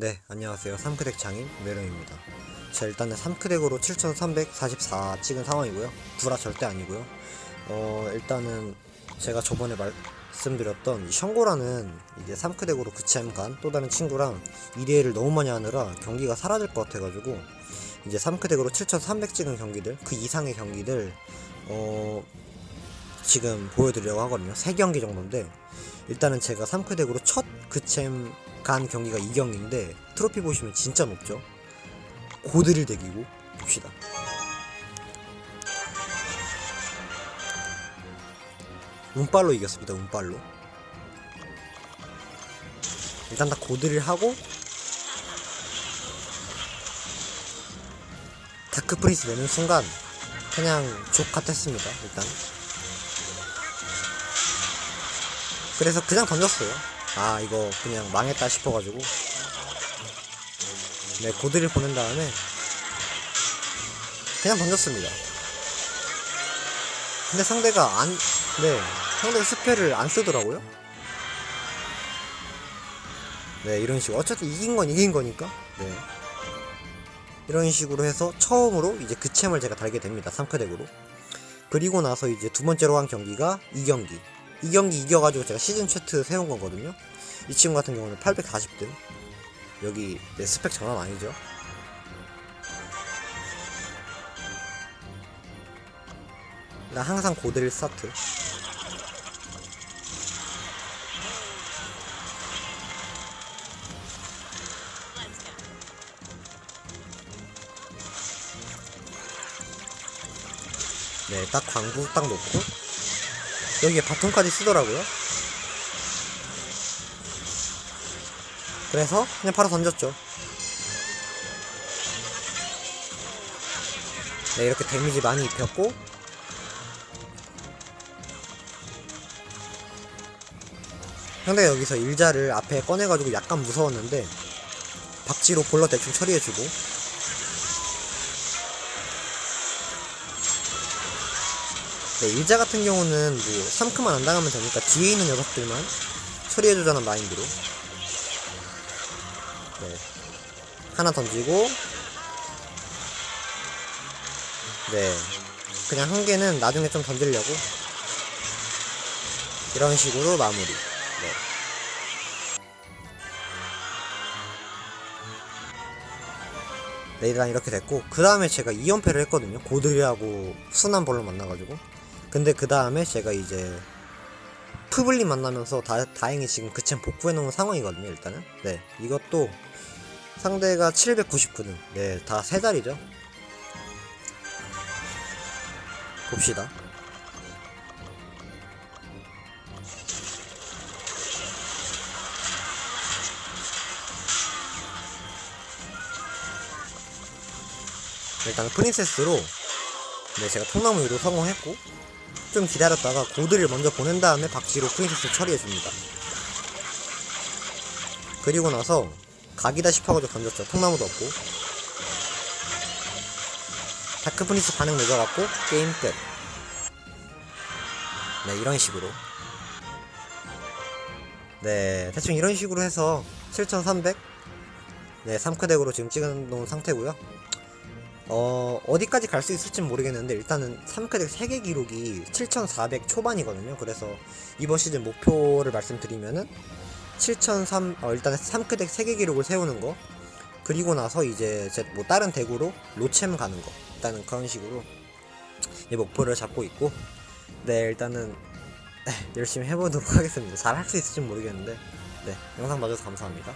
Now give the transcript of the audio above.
네, 안녕하세요. 3크덱 장인 메롱입니다. 자, 일단은 3크덱으로 7344 찍은 상황이고요. 구라 절대 아니고요. 어, 일단은 제가 저번에 말씀드렸던 이 션고라는 이제 3크덱으로 그챔 간 또 다른 친구랑 2대1을 너무 많이 하느라 경기가 사라질 것 같아가지고 이제 3크덱으로 7300 찍은 경기들, 그 이상의 경기들, 어, 지금 보여드리려고 하거든요. 3경기 정도인데 일단은 제가 3크덱으로 첫 그챔 간 경기가 2경기인데 트로피 보시면 진짜 높죠. 고드릴 덱이고 봅시다. 운빨로 이겼습니다. 운빨로. 일단 다 고드릴 하고 다크 프린스 내는 순간 그냥 족 같았습니다. 일단. 그래서 그냥 던졌어요. 아 이거 그냥 망했다 싶어가지고 네 고드를 보낸 다음에 그냥 던졌습니다. 근데 상대가 안, 네 상대가 스펠을 안 쓰더라고요. 네 이런 식으로 어차피 이긴 건 이긴 거니까 네 이런 식으로 해서 처음으로 이제 그챔을 제가 달게 됩니다. 3크덱으로 그리고 나서 이제 두 번째로 한 경기가 2경기 2경기 이겨가지고 제가 시즌 최트 세운 거거든요. 이 친구 같은 경우는 840등. 여기 내 스펙 장난 아니죠? 나 항상 고드릴 스타트. 네, 딱 광부 딱 놓고 여기에 바톤까지 쓰더라고요. 그래서 그냥 바로 던졌죠. 네, 이렇게 데미지 많이 입혔고 상대가 여기서 일자를 앞에 꺼내가지고 약간 무서웠는데 박지로 볼러 대충 처리해주고 네, 일자 같은 경우는 뭐 3크만 안 당하면 되니까 뒤에 있는 녀석들만 처리해주자는 마인드로. 네. 하나 던지고. 네. 그냥 한 개는 나중에 좀 던지려고. 이런 식으로 마무리. 네. 네 일단 이렇게 됐고 그 다음에 제가 2연패를 했거든요. 고드리하고 순한 볼로 만나가지고 근데 그 다음에 제가 이제 푸블리 만나면서 다, 다행히 지금 그챔 복구해놓은 상황이거든요 일단은. 네 이것도 상대가 799등 네다 세 자리죠. 봅시다. 일단 프린세스로 네 제가 통나무 위로 성공했고 좀 기다렸다가 고드를 먼저 보낸 다음에 박지로 프린세스 처리해줍니다. 그리고 나서 각이다 싶어가지고 던졌죠. 통나무도 없고. 다크 프린스 반응 늦어갖고 게임 끝. 네, 이런 식으로. 네, 대충 이런 식으로 해서 7300? 네, 3크 덱으로 지금 찍어놓은 상태고요 어, 어디까지 갈 수 있을진 모르겠는데, 일단은 3크덱 3개 기록이 7400 초반이거든요. 그래서 이번 시즌 목표를 말씀드리면은, 7003, 어, 일단은 3크덱 3개 기록을 세우는 거, 그리고 나서 이제 제 뭐 다른 덱으로 로챔 가는 거, 일단은 그런 식으로 이 목표를 잡고 있고, 네 일단은 네, 열심히 해보도록 하겠습니다. 잘 할 수 있을지 모르겠는데 네 영상 봐줘서 감사합니다.